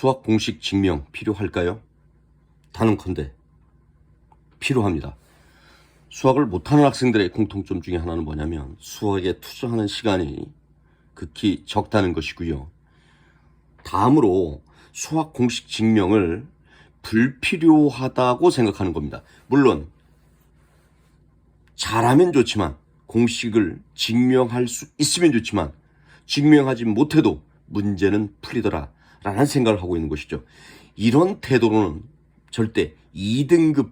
수학 공식 증명 필요할까요? 단언컨대 필요합니다. 수학을 못하는 학생들의 공통점 중에 하나는 뭐냐면 수학에 투자하는 시간이 극히 적다는 것이고요. 다음으로 수학 공식 증명을 불필요하다고 생각하는 겁니다. 물론 잘하면 좋지만 공식을 증명할 수 있으면 좋지만 증명하지 못해도 문제는 풀리더라 라는 생각을 하고 있는 것이죠. 이런 태도로는 절대 2등급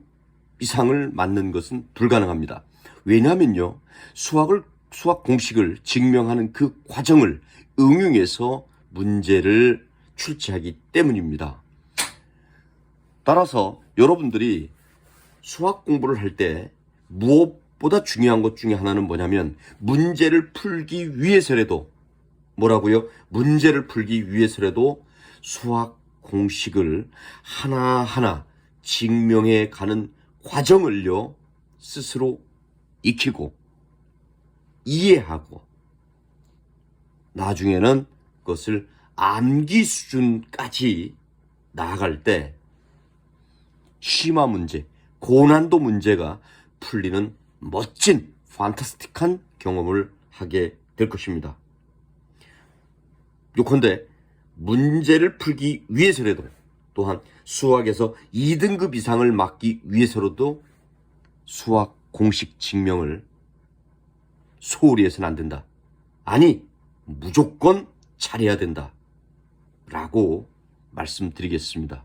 이상을 맞는 것은 불가능합니다. 왜냐하면요. 수학을 수학 공식을 증명하는 그 과정을 응용해서 문제를 출제하기 때문입니다. 따라서 여러분들이 수학 공부를 할 때 무엇보다 중요한 것 중에 하나는 뭐냐면 문제를 풀기 위해서라도 뭐라고요? 문제를 풀기 위해서라도 수학 공식을 하나하나 증명해 가는 과정을요, 스스로 익히고, 이해하고, 나중에는 그것을 암기 수준까지 나아갈 때, 심화 문제, 고난도 문제가 풀리는 멋진, 판타스틱한 경험을 하게 될 것입니다. 요컨대 문제를 풀기 위해서라도 또한 수학에서 2등급 이상을 맞기 위해서라도 수학 공식 증명을 소홀히 해서는 안 된다. 아니, 무조건 잘해야 된다. 라고 말씀드리겠습니다.